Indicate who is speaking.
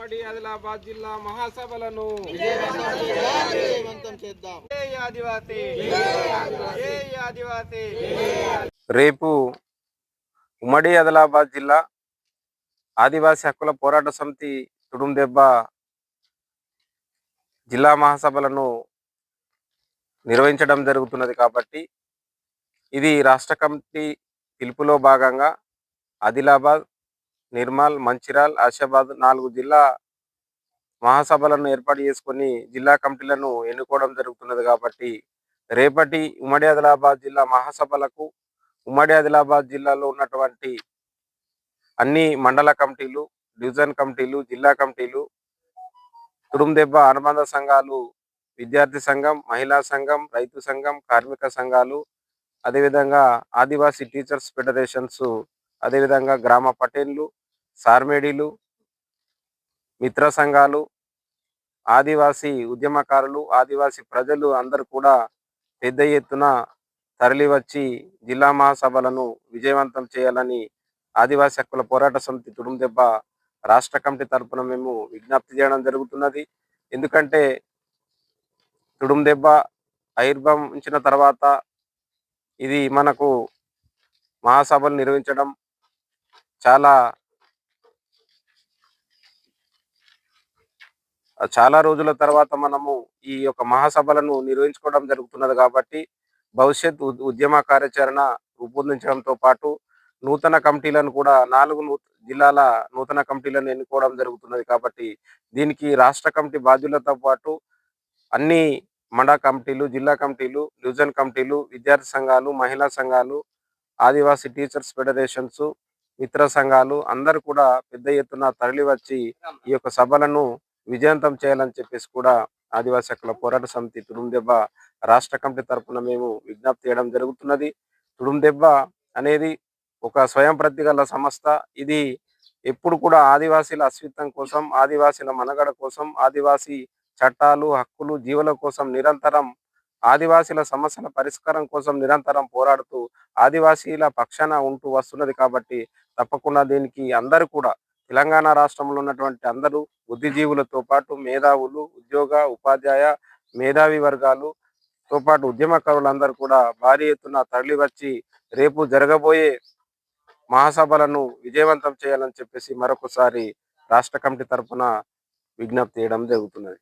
Speaker 1: ఉమ్మడి ఆదిలాబాద్ జిల్లా మహాసభలను
Speaker 2: విజయవంతం చేద్దాం.
Speaker 1: జై ఆదివాసీ. జై ఆదివాసీ.
Speaker 3: రేపు ఉమ్మడి ఆదిలాబాద్ జిల్లా ఆదివాసీ హక్కుల పోరాట సమితి తుడుందెబ్బ జిల్లా మహాసభలను నిర్వహించడం జరుగుతున్నది కాబట్టి ఇది రాష్ట్ర కమిటీ పిలుపులో భాగంగా ఆదిలాబాద్ నిర్మల్ మంచిరాల్ ఆశాబాద్ నాలుగు జిల్లా మహాసభలను ఏర్పాటు చేసుకొని జిల్లా కమిటీలను ఎన్నుకోవడం జరుగుతున్నది కాబట్టి రేపటి ఉమ్మడి ఆదిలాబాద్ జిల్లా మహాసభలకు ఉమ్మడి ఆదిలాబాద్ జిల్లాలో ఉన్నటువంటి అన్ని మండల కమిటీలు డివిజన్ కమిటీలు జిల్లా కమిటీలు తుడుందెబ్బ అనుబంధ సంఘాలు విద్యార్థి సంఘం మహిళా సంఘం రైతు సంఘం కార్మిక సంఘాలు అదేవిధంగా ఆదివాసీ టీచర్స్ ఫెడరేషన్స్ అదేవిధంగా గ్రామ పటేన్లు సార్మేడీలు మిత్ర సంఘాలు ఆదివాసీ ఉద్యమకారులు ఆదివాసీ ప్రజలు అందరూ కూడా పెద్ద ఎత్తున తరలి వచ్చి జిల్లా మహాసభలను విజయవంతం చేయాలని ఆదివాసీ హక్కుల పోరాట సమితి తుడుందెబ్బ రాష్ట్ర కమిటీ తరపున మేము విజ్ఞప్తి చేయడం జరుగుతున్నది. ఎందుకంటే తుడుందెబ్బ ఆవిర్భవించిన తర్వాత ఇది మనకు మహాసభలు నిర్వహించడం చాలా చాలా రోజుల తర్వాత మనము ఈ యొక్క మహాసభలను నిర్వహించుకోవడం జరుగుతున్నది కాబట్టి భవిష్యత్ ఉద్- ఉద్యమ కార్యాచరణ రూపొందించడంతో పాటు నూతన కమిటీలను కూడా నాలుగు జిల్లాల నూతన కమిటీలను ఎన్నుకోవడం జరుగుతున్నది కాబట్టి దీనికి రాష్ట్ర కమిటీ బాధ్యులతో పాటు అన్ని మండా కమిటీలు జిల్లా కమిటీలు డివిజన్ కమిటీలు విద్యార్థి సంఘాలు మహిళా సంఘాలు ఆదివాసీ టీచర్స్ ఫెడరేషన్స్ మిత్ర సంఘాలు అందరు కూడా పెద్ద ఎత్తున తరలి వచ్చి ఈ యొక్క సభలను విజయవంతం చేయాలని చెప్పేసి కూడా ఆదివాసీ హక్కుల పోరాట సమితి తుడుందెబ్బ రాష్ట్ర కమిటీ తరపున మేము విజ్ఞప్తి చేయడం జరుగుతున్నది. తుడుందెబ్బ అనేది ఒక స్వయం ప్రతిగల గల సంస్థ. ఇది ఎప్పుడు కూడా ఆదివాసీల అస్తిత్వం కోసం ఆదివాసీల మనగడ కోసం ఆదివాసీ చట్టాలు హక్కులు జీవుల కోసం నిరంతరం ఆదివాసీల సమస్యల పరిష్కారం కోసం నిరంతరం పోరాడుతూ ఆదివాసీల పక్షాన ఉంటూ వస్తున్నది కాబట్టి తప్పకుండా దీనికి అందరూ కూడా తెలంగాణ రాష్ట్రంలో ఉన్నటువంటి అందరూ బుద్ధిజీవులతో పాటు మేధావులు ఉద్యోగ ఉపాధ్యాయ మేధావి వర్గాలుతో పాటు ఉద్యమకారులందరూ కూడా భారీ ఎత్తున తరలి వచ్చి రేపు జరగబోయే మహాసభలను విజయవంతం చేయాలని చెప్పేసి మరొకసారి రాష్ట్ర కమిటీ తరఫున విజ్ఞప్తి చేయడం జరుగుతున్నది.